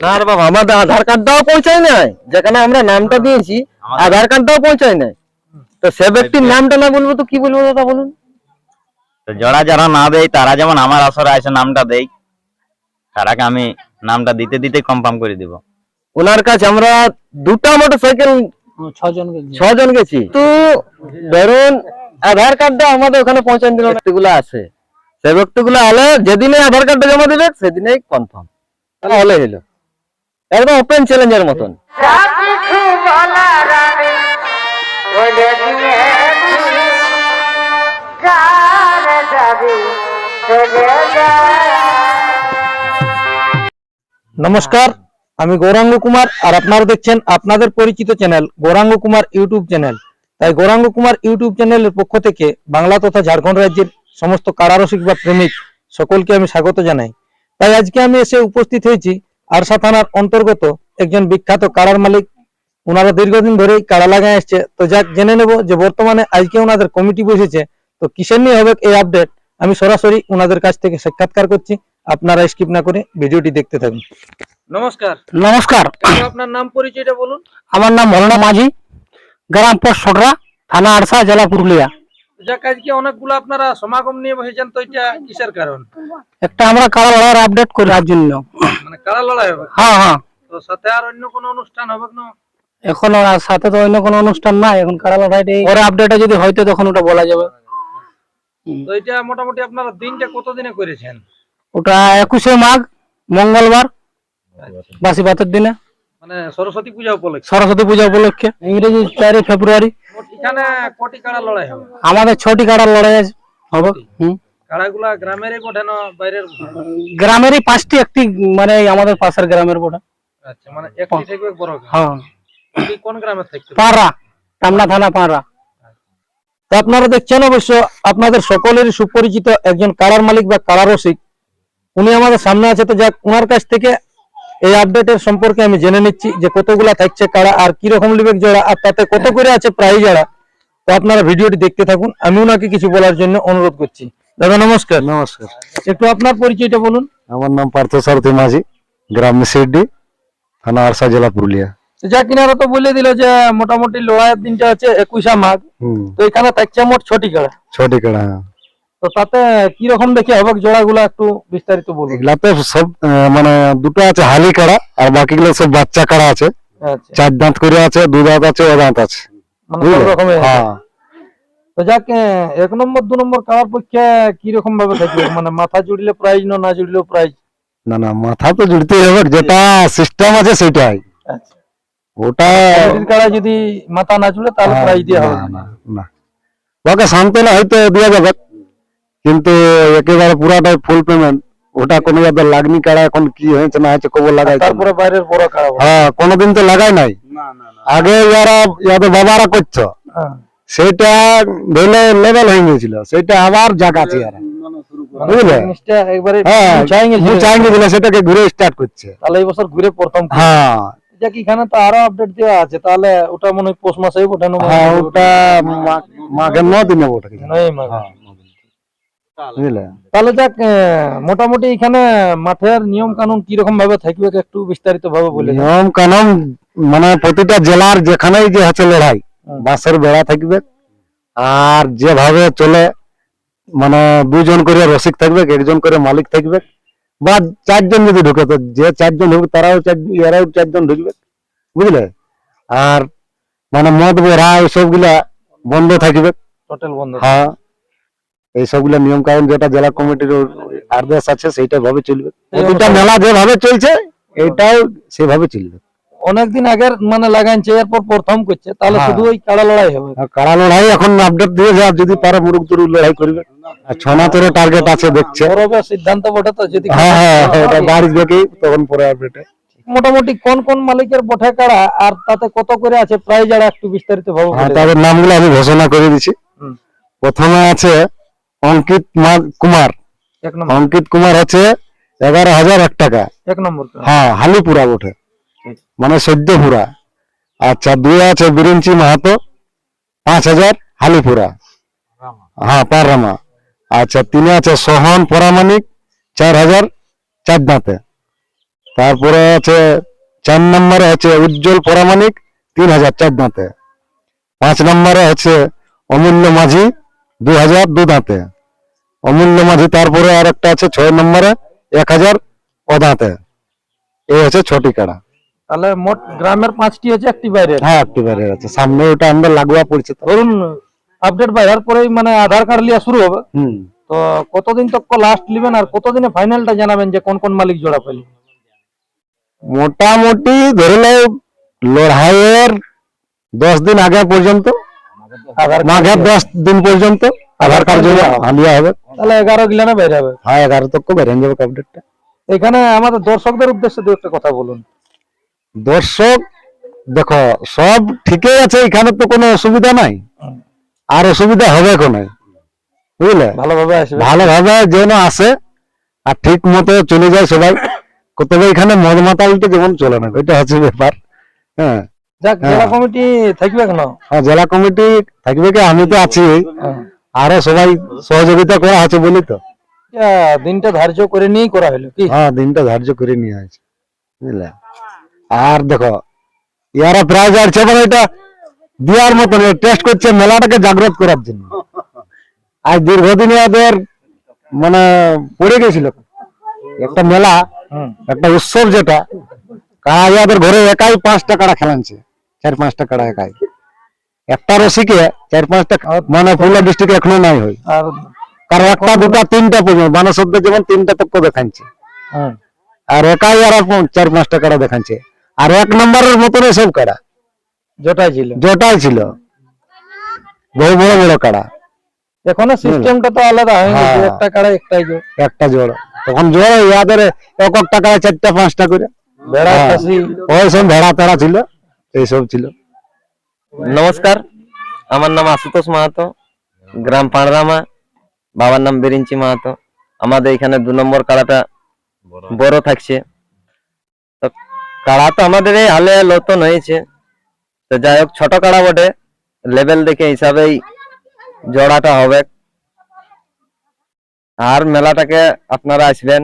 না রে বাবা আমাদের আধার কার্ডটাও পৌঁছায় নাই। যেখানে আমরা নামটা দিয়েছি আধার কার্ডটাও পৌঁছায় নাই। তো সে ব্যক্তির নামটা না বলব তো কি বলব দাদা বলুন? যারা যারা না দেয় তারা যেমন আমার আসরে নামটা দেয় তারাকে আমি নামটা দিতে দিতে কনফার্ম করে দিব। ওনার কাছে আমরা দুটা মোটর সাইকেল ছজন ছজন গেছি। তো ধরুন আধার কার্ডটা আমাদের ওখানে পৌঁছান দিল ব্যক্তিগুলো আছে। সে ব্যক্তিগুলো যেদিনে আধার কার্ডটা জমা দিবে সেদিনেই কনফার্ম তাহলে হলে হলো একদম ওপেন চ্যালেঞ্জের মতন। নমস্কার, আমি গৌরাঙ্গ কুমার আর আপনারা দেখছেন আপনাদের পরিচিত channel Gauranga Kumar YouTube channel. তাই গৌরাঙ্গ কুমার ইউটিউব চ্যানেলের পক্ষ থেকে বাংলা তথা ঝাড়খণ্ড রাজ্যের সমস্ত কারারসিক বা প্রেমিক সকলকে আমি স্বাগত জানাই। তাই আজকে আমি এসে উপস্থিত হয়েছি আরসা থানার অন্তর্গত একজন বিখ্যাত কারার মালিক। ওনারা দীর্ঘদিন ধরেই কারা লাগায় আসছে। তো যাক জেনে নেব যে বর্তমানে আজকে ওনাদের কমিটি বসেছে। তো কিসের নিয়ে হবে এই আপডেট আমি সরাসরি ওনাদের কাছ থেকে সাক্ষাৎকার করছি। আপনারা স্কিপ না করে ভিডিওটি দেখতে থাকুন। নমস্কার। নমস্কার। আপনার নাম পরিচয়টা বলুন। আমার নাম মরনা মাঝি গ্রাম পোস্ট সটরা থানা আরসা জেলা পুরুলিয়া। যাক আজকে অনেকগুলো আপনারা সমাগম নিয়ে বসেছেন তো এটা কিসের কারণ? একটা আমরা লড়াইয়ের আপডেট করার জন্য। মানে লড়াই হবে? হ্যাঁ হ্যাঁ। তো সাথে আর অন্য কোনো অনুষ্ঠান হবে না এখন আর সাথে তো অন্য কোনো অনুষ্ঠান নাই এখন পরে যদি হয়তো তখন ওটা বলা যাবে। তো এটা মোটামুটি আপনারা দিনটা কতদিনে করেছেন? ওটা একুশে মাঘ মঙ্গলবার বাসি ভাতের দিনে। মানে সরস্বতী পূজা উপলক্ষে? সরস্বতী পূজা উপলক্ষে। ইংরেজি চারই ফেব্রুয়ারি। এখানে কোটি কাড়া লড়াই হবে। আমাদের ছটি কাড়ার লড়াই হবে হুম। কাড়াগুলা গ্রামেরই বটে না বাইরের গ্রামেরই পাঁচটি একটি মানে আমাদের পাশের গ্রামের বোটা। আচ্ছা মানে একটি থেকে বড় হ্যাঁ। কোন থাকতে পাড়া টামনা থানা পাড়া। তো আপনারা দেখছেন অবশ্য আপনাদের সকলেরই সুপরিচিত একজন কারার মালিক বা কারার রসিক। উনি আমাদের সামনে আছে তো যাক ওনার কাছ থেকে এই আপডেটের সম্পর্কে আমি জেনে নিচ্ছি যে কতগুলা থাকছে কারা আর কি রকম লিবেক জোড়া আর তাতে কত করে আছে প্রাইজ জোড়া। তো আপনারা ভিডিওটি দেখতে থাকুন। আমি ওনাকে কিছু বলার জন্য অনুরোধ করছি। দাদা নমস্কার। নমস্কার। একটু আপনার পরিচয়টা বলুন। আমার নাম পার্থ সারথী মাঝি গ্রাম মিসিডি থানা আরসা জেলা পুরুলিয়া। যাক কিনারা তো বলে দিল যে মোটামুটি লড়াইয়ের দিনটা হচ্ছে একুশা মাঘ। তো এখানে থাকছে মোট ছটি কাড়া। ছটি কাড়া হ্যাঁ। তো তাতে কি রকম দেখে হবে? জোড়াগুলো একটু বিস্তারিত বলুন। এগুলাতে সব মানে দুটো আছে হালি কাড়া আর বাকিগুলো সব বাচ্চা কাড়া আছে। আচ্ছা। চার দাঁত করে আছে দু দাঁত আছে ও দাঁত আছে। মানে হ্যাঁ। তো যাক এক নম্বর দু নম্বর পক্ষে কি রকম ভাবে থাকবে মানে মাথা জুড়লে প্রাইজ না না জুড়লেও প্রাইজ না না মাথা তো জুড়তেই হবে যেটা সিস্টেম আছে সেটাই। আচ্ছা। ওটা কাড়া যদি মাথা না জুড়ে তাহলে হ্যাঁ, প্রাইজ দেওয়া হবে। না, না, না ওকে সান্ত্বনা হয়তো দেওয়া যাবে কিন্তু একেবারে পুরাটাই ফুল পেমেন্ট ওটা কোনো যাবে লাগনি কাড়া এখন কি হয়েছে না হয়েছে কবর লাগাই তারপরে বাইরের বড় কাড়া হ্যাঁ কোনোদিন তো লাগাই নাই। আগে যারা ইয়াদের বাবারা করছ হ্যাঁ। সেটা ধরলে লেভেল হয়ে গেছিল সেটা আবার জাগাছে আর মানে বুঝলে? হ্যাঁ চাই চাইনি দিলে সেটাকে ঘুরে স্টার্ট করছে। তাহলে এই বছর ঘুরে প্রথম হ্যাঁ। যাক এখানে তো আরও আপডেট দেওয়া আছে। তাহলে ওটা মনে হয় পৌষ মাসেই ওঠানো হ্যাঁ ওটা মা- মাঘের ন দিনে ওটা বুঝলে? তাহলে যাক এ, মোটামুটি এখানে মাঠের নিয়ম কানুন কি রকম ভাবে থাকবে একটু বিস্তারিত ভাবে বলে দিন। নিয়ম কানুন মানে প্রতিটা জেলার যেখানেই যে আছে লড়াই বাঁশের বেড়া থাকবে। আর যেভাবে চলে মানে দুজন করে রসিক থাকবে একজন করে মালিক থাকবে। বা চারজন যদি ঢুকে তো যে চারজন ঢুকবে তারাও চার এরাও চারজন ঢুকবে। বুঝলে? আর মানে মদ বোরা এইসবগুলা বন্ধ থাকবে। টোটাল বন্ধ হ্যাঁ। নিয়ম যেটা জেলা কমিটির আছে সেইটা ভাবে চলবে। প্রতিটা মেলা যেভাবে চলছে এটাও সেভাবে চলবে। অনেকদিন আগের মানে লাগাইছে এরপর প্রথম করছে তাহলে হ্যাঁ। শুধু ওই কাড়া লড়াই হবে। কারা লড়াই এখন আপডেট দিয়ে যায় যদি পারে তুরুক লড়াই করবে। আর ছনা তোরে টার্গেট আছে দেখছে। সিদ্ধান্ত বটে তো যদি হ্যাঁ হ্যাঁ হ্যাঁ, এটা বাড়ি দেখেই তখন পরে আপডেটে মোটামুটি কোন কোন মালিকের বটে কাড়া আর তাতে কত করে আছে প্রাইজ আর একটু বিস্তারিত ভাবে হ্যাঁ। তাদের নামগুলো আমি ঘোষণা করে দিচ্ছি। হুম। প্রথমে আছে অঙ্কিত কুমার। অঙ্কিত কুমার হচ্ছে এগারো হাজার এক টাকা। এক নম্বর। হ্যাঁ হালিপুরা বটে। মানে সদ্যপুরা। আচ্ছা দুই আছে বিরিঞ্চি মাহাতো পাঁচ হাজার হালিপুরা। হ্যাঁ পাররামা আচ্ছা তিনে আছে সোহন পরামানিক চার হাজার চার দাঁতে। তারপরে আছে চার নম্বরে আছে উজ্জ্বল পরামানিক তিন হাজার চার দাঁতে। পাঁচ নম্বরে আছে অমূল্য মাঝি দু হাজার দু দাঁতে। অমূল্য মাঝি তারপরে আর একটা আছে ছয় নম্বরে এক হাজার ও দাঁতে। এই হচ্ছে ছটি কাড়া। তাহলে মোট গ্রামের পাঁচটি হচ্ছে একটি বাইরের। হ্যাঁ একটি বাইরে আছে। সামনে ওটা আমরা লাগোয়া পড়ছে ধরুন আপডেট বাইরার পরেই মানে আধার কার্ড লিয়া শুরু হবে। হুম। তো কতদিন তক লাস্ট নেবেন আর কতদিনে ফাইনালটা জানাবেন যে কোন কোন মালিক জোড়া পেল মোটামুটি ধরে নাও লড়াইয়ের দশ দিন আগে পর্যন্ত মাঘের দশ দিন পর্যন্ত আধার কার্ড জমা আনিয়া হবে তাহলে এগারো গিলানে বাইরে হবে হ্যাঁ এগারো তক বেরিয়ে যাবে আপডেটটা এখানে আমাদের দর্শকদের উদ্দেশ্যে দু একটা কথা বলুন। দর্শক দেখো সব ঠিকই আছে এখানে তো কোনো অসুবিধা নাই। আর অসুবিধা হবে কোনো? বুঝলে? ভালোভাবে আসবে। ভালোভাবে যেন আসে আর ঠিক মতো চলে যায় সবাই। তবে এখানে মদ মাতালটা যেমন চলে না এটা হচ্ছে ব্যাপার। হ্যাঁ। যাক জেলা কমিটি থাকবে কেন? আর জেলা কমিটি থাকবে কি? আমি তো আছি। হ্যাঁ। আরও সবাই সহযোগিতা করা আছে বলি তো। দিনটা ধার্য করে নিয়েই করা হলো কি? হ্যাঁ দিনটা ধার্য করে নিয়ে আছে বুঝলে? আর দেখো ইয়ারা প্রায় যাচ্ছে মানে এটা দেওয়ার মতন টেস্ট করছে মেলাটাকে জাগ্রত করার জন্য। আজ দীর্ঘদিন এদের মানে পড়ে গেছিল। একটা মেলা একটা উৎসব যেটা কারা ঘরে একাই পাঁচটা কাড়া খেলানছে চার পাঁচটা কাড়া একাই একটা রসিকে চার পাঁচটা মানে পুরুলিয়া ডিস্ট্রিক্ট এখনও নাই হয়। আর কারণ একটা দুটা তিনটা পর্যন্ত বানসদ্দ যেমন তিনটা তক দেখাচ্ছে আর একাই আর চার পাঁচটা কাড়া দেখাচ্ছে আর এক নম্বরের মতন সব কাড়া। যেটাই ছিল। জটাই ছিল। বহু বড় বড় কাড়া। এখন সিস্টেমটা তো আলাদা হয়ে। গেছে হ্যাঁ। একটা কাড়া একটাই জোর একটা জোড়। তখন জোড় ইয়াদের এক একটা কাড়া চারটা পাঁচটা করে। ভেড়া হ্যাঁ। ওই সব ভেড়া তেড়া ছিল। এইসব ছিল। নমস্কার আমার নাম আশুতোষ মাহাতো গ্রাম পাঁড়রামা বাবার নাম বিরিঞ্চি মাহাতো। আমাদের এখানে দু নম্বর কাড়াটা বড় থাকছে। তো কাড়া তো আমাদের এই হালে নতুন হয়েছে। তো যাই হোক ছোট কাড়া বটে। লেভেল দেখে হিসাবেই জোড়াটা হবে। আর মেলাটাকে আপনারা আসবেন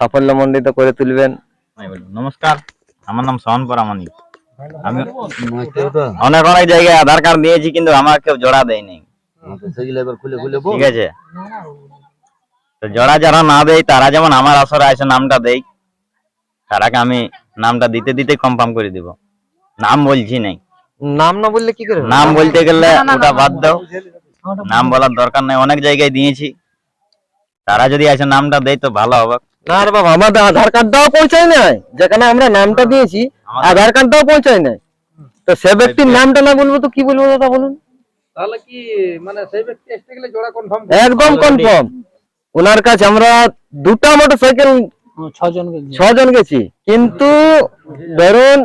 সাফল্যমণ্ডিত করে তুলবেন। নমস্কার আমার নাম সোহন পরামানিক। আমি অনেক অনেক জায়গায় আধার কার্ড দিয়েছি কিন্তু আমার কেউ জোড়া দেয়নি। ঠিক আছে? তো জোড়া যারা না দেয় তারা যেমন আমার আসরে এসে নামটা দেয় তারাকে আমি নামটা দিতে দিতে কনফার্ম করে দিব। নাম বলছি নাই। নাম না বললে কি করে নাম বলতে গেলে ওটা বাদ দাও। নাম বলার দরকার নাই অনেক জায়গায় দিয়েছি। তারা যদি এসে নামটা দেয় তো ভালো হবে। না রে বাবা আমাদের আধার কার্ডটাও পৌঁছায় নাই। যেখানে আমরা নামটা দিয়েছি আধার কার্ডটাও পৌঁছায় নাই। তো সে ব্যক্তির নামটা না বলব তো কি বলব দাদা বলুন? তাহলে কি মানে সেই ব্যক্তি আসতে গেলে জোড়া কনফার্ম একদম কনফার্ম ওনার কাছে আমরা দুটা মোটর সাইকেল ছজন গেছি। কিন্তু ধরুন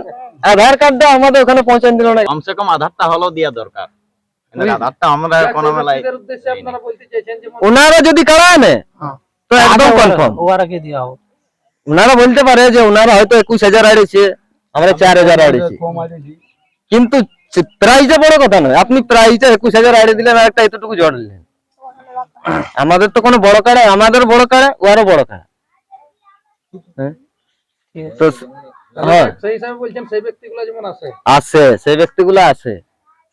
আধার কার্ডটা আমাদের ওখানে পৌঁছায় দিল না। কমসে কম আধারটা হলেও দেওয়া দরকার। আধারটা আমরা কোনো মেলায় উদ্দেশ্যে আপনারা বলতে চাইছেন যে ওনারা যদি কারা আনে তো একদম কনফার্ম ওয়ারাকে দেওয়া হোক। ওনারা বলতে পারে যে ওনারা হয়তো একুশ হাজার আড়িয়েছে আমরা চার হাজার আড়িয়েছি কিন্তু প্রাইজে বড় কথা নয়। আপনি প্রাইজে একুশ হাজার আড়িয়ে দিলেন আর একটা এতটুকু জড় দিলেন আমাদের তো কোনো বড় কাড়া আমাদের বড় কাড়া ওয়ারও বড় কাড়া হ্যাঁ? তো হ্যাঁ। সেই হিসাবে বলছেন সেই ব্যক্তিগুলো যেমন আছে। আছে সেই ব্যক্তিগুলো আছে।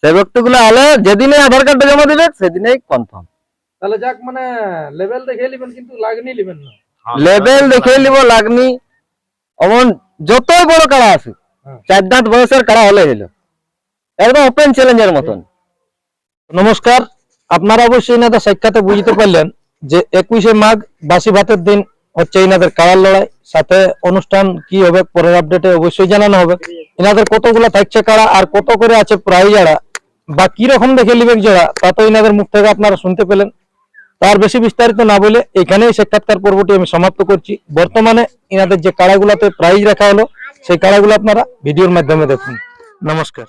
সেই ব্যক্তিগুলো আলে যেদিনে আধার কার্ডটা জমা দিবে সেদিনেই কনফার্ম তাহলে যাক মানে লেভেল দেখে নেবেন কিন্তু লাগনি নেবেন না। লেভেল দেখে নিব লাগনি। অমন যতই বড় কাড়া আছে হ্যাঁ। চার দাঁত বয়সের কাড়া হলে হলো। একদম ওপেন চ্যালেঞ্জের মতন। নমস্কার আপনারা অবশ্যই এনাদের সাক্ষাতে বুঝতে পারলেন যে একুশে মাঘ বাসি ভাতের দিন হচ্ছে এনাদের কারার লড়াই। সাথে অনুষ্ঠান কি হবে পরের আপডেটে অবশ্যই জানানো হবে। এনাদের কতগুলো থাকছে কারা আর কত করে আছে প্রায় যারা বা কি রকম দেখে লিবেক যারা তা তো এনাদের মুখ থেকে আপনারা শুনতে পেলেন। তার বেশি বিস্তারিত না বলে এখানেই সাক্ষাৎকার পর্বটি আমি সমাপ্ত করছি। বর্তমানে এনাদের যে কাড়াগুলাতে প্রাইজ রাখা হলো, সেই কাড়াগুলো আপনারা ভিডিওর মাধ্যমে দেখুন। নমস্কার।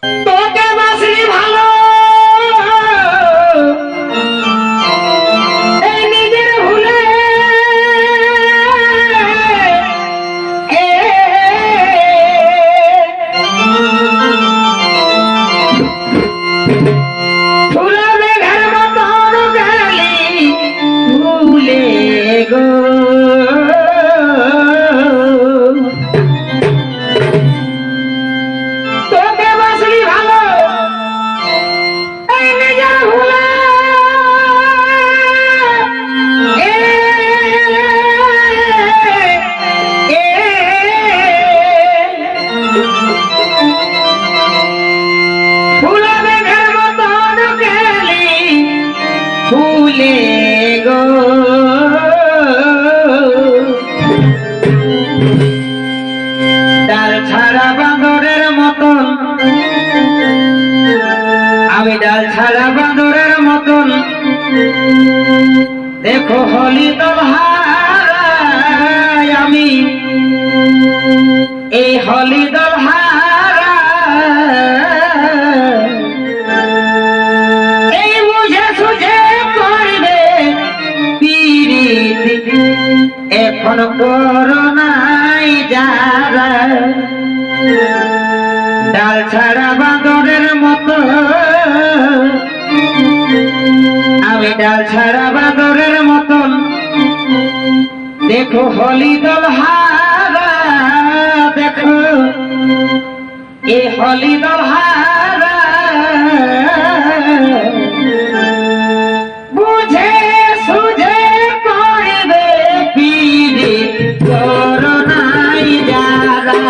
দেখো হলি ভাই আমি। এই হলি সুঝে পিরিতি এখন করোনাই যারা ডাল ছাড়া বাঁদরের মতো ডাল ছাড়া বাঁদরের মতন। দেখো হলি দল হারা, দেখো। এ হলি দল হারা। বুঝে, সুঝে করবে পিড়ি করোনাই যারা।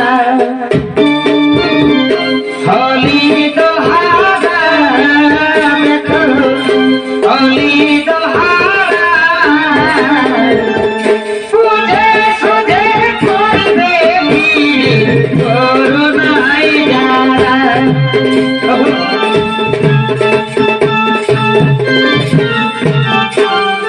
やったー!